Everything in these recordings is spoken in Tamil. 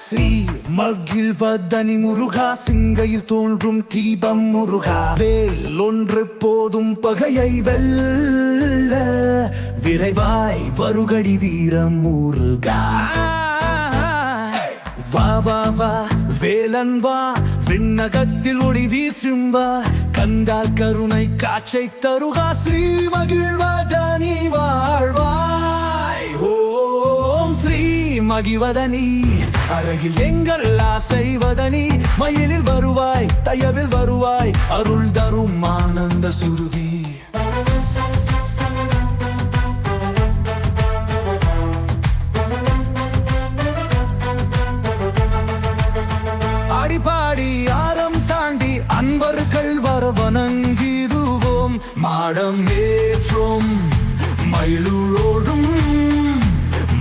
ஸ்ரீ மகிழ்வதனி முருகா சிங்கையில் தோன்றும் தீபம் முருகா வேல் ஒன்று போதும் பகையை வெல்ல விரைவாய் வருகடி வீரம் முருகா வா வா வா வேலன் வா விண்ணகத்தில் ஒளி வீசும் கண்டால் கருணை காட்சை தருகா. ஸ்ரீ மகிழ்வதனி வாழ்வாய். ஓம் ஸ்ரீ மகிழ்வதனி. அழகில் எங்கள் ஆசைவதனி மயிலில் வருவாய் தயவில் வருவாய். அருள் தரும் ஆனந்த சுருதி. அன்பர்கள் வணங்கிடுவோம் மாடம் ஏற்றோம் மயிலூரோடும்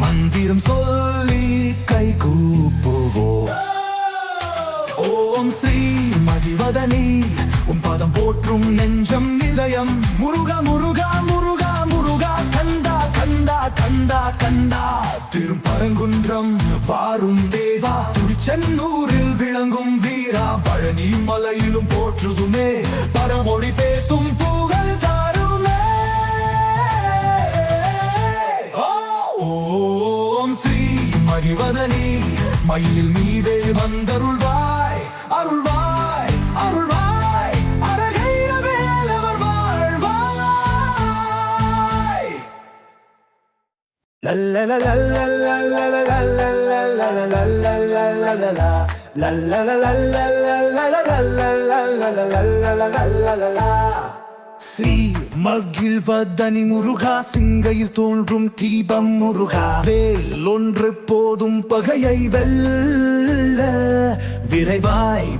மந்திரம் சொல்லி கை கூப்புவோம். ஓம் ஸ்ரீ மகிவதனி உன் பதம் போற்றும் நெஞ்சம் நிலையம் முருகா முருகா முருகா முருகா கந்தா கந்தா கந்தா கந்தா. திருப்பரங்குன்றம் வாரும் தேவா திருச்செந்தூரில் பழனி மலையிலும் போற்றுதுமே பரமொழி பேசும் புகழ் தாருமே ஓம் ஸ்ரீ மகிவதனி மயிலில் மீதே வந்தருள்வாய் அருள்வாய் அருள்வாய் அழகைர வேலவர் வாழ்வாய் ஸ்ரீ மகிழ்வதனி முருகா சிங்கையில் தோன்றும் தீபம் முருகா. வேல் ஒன்று போதும் பகையை வெல்ல விரைவாய்